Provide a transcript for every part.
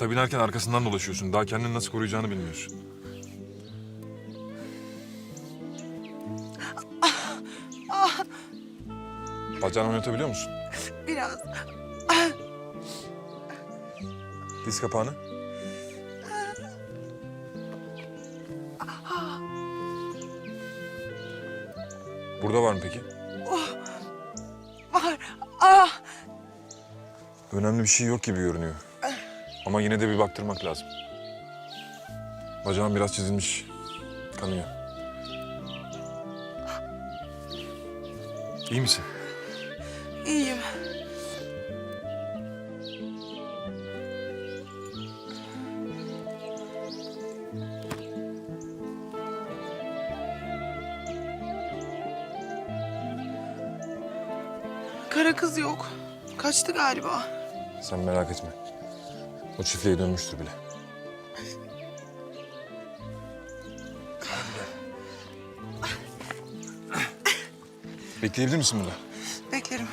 Ata binerken arkasından dolaşıyorsun. Daha kendini nasıl koruyacağını bilmiyorsun. Bacağını oynatabiliyor musun? Biraz. Diz kapağını. Burada var mı peki? Var. Ah! Önemli bir şey yok gibi görünüyor. Ama yine de bir baktırmak lazım. Bacağım biraz çizilmiş. Kanıyor. İyi misin? İyiyim. Kara kız yok. Kaçtı galiba. Sen merak etme. O çiftliğe dönmüştür bile. Bekleyebilir misin burada? Beklerim.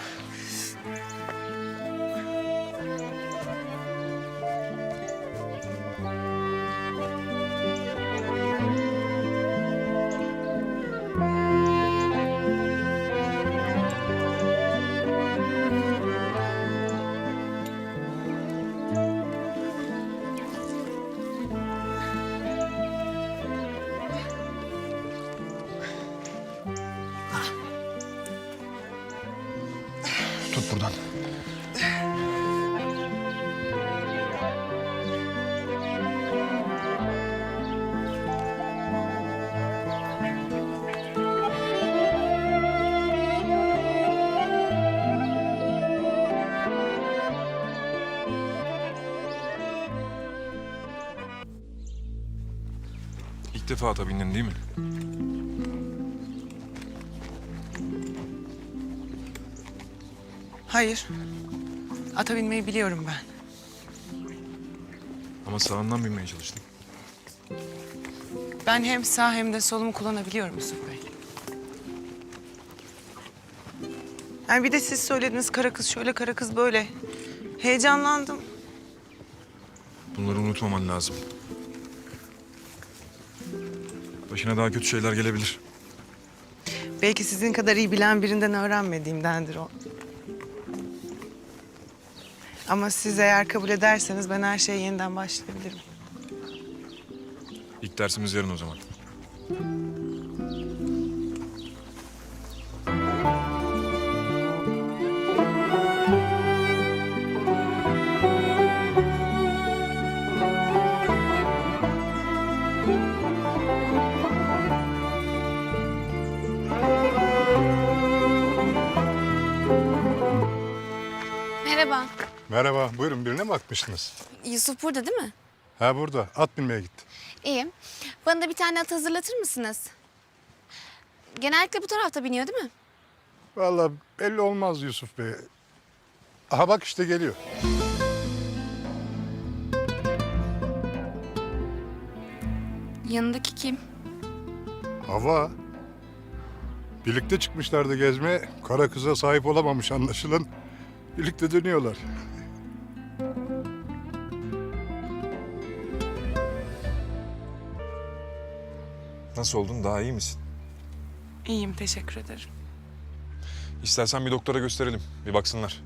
Tut buradan. İlk defa ata bindin değil mi? Hayır. Ata binmeyi biliyorum ben. Ama sağından binmeye çalıştım. Ben hem sağ hem de solumu kullanabiliyorum Yusuf Bey. Yani bir de siz söylediniz kara kız şöyle kara kız böyle. Heyecanlandım. Bunları unutmaman lazım. Başına daha kötü şeyler gelebilir. Belki sizin kadar iyi bilen birinden öğrenmediğimdendir o. Ama siz eğer kabul ederseniz ben her şeye yeniden başlayabilirim. İlk dersimiz yarın o zaman. Merhaba. Buyurun birine mi bakmıştınız? Yusuf burada değil mi? Ha burada, at binmeye gitti. İyi. Bana da bir tane at hazırlatır mısınız? Genellikle bu tarafta biniyor değil mi? Vallahi belli olmaz Yusuf Bey. Aha bak işte geliyor. Yanındaki kim? Hava. Birlikte çıkmışlardı gezmeye. Kara kıza sahip olamamış anlaşılan. Birlikte dönüyorlar. Nasıl oldun? Daha iyi misin? İyiyim teşekkür ederim. İstersen bir doktora gösterelim. Bir baksınlar.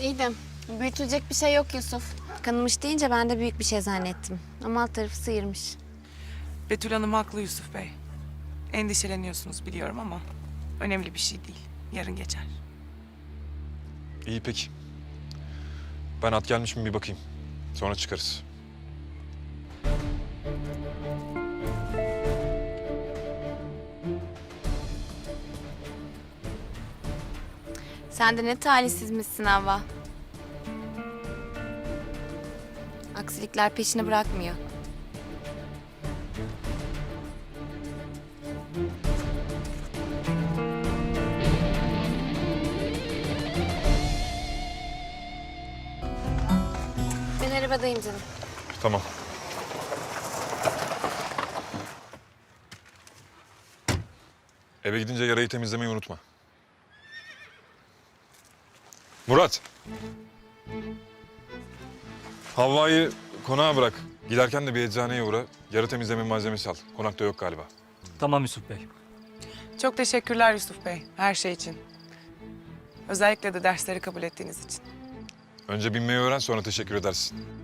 İyi de büyütülecek bir şey yok Yusuf. Kanımış deyince ben de büyük bir şey zannettim. Ama alt tarafı sıyırmış. Betül Hanım haklı Yusuf Bey. Endişeleniyorsunuz biliyorum ama önemli bir şey değil. Yarın geçer. İyi peki. Ben at gelmiş mi bir bakayım. Sonra çıkarız. Sen de ne talihsizmişsin Havva. Aksilikler peşini bırakmıyor. Arabadayım canım. Tamam. Eve gidince yarayı temizlemeyi unutma. Murat. Havva'yı konağa bırak. Giderken de bir eczaneye uğra. Yarı temizleme malzemesi al. Konakta yok galiba. Tamam Yusuf Bey. Çok teşekkürler Yusuf Bey her şey için. Özellikle de dersleri kabul ettiğiniz için. Önce binmeyi öğren sonra teşekkür edersin.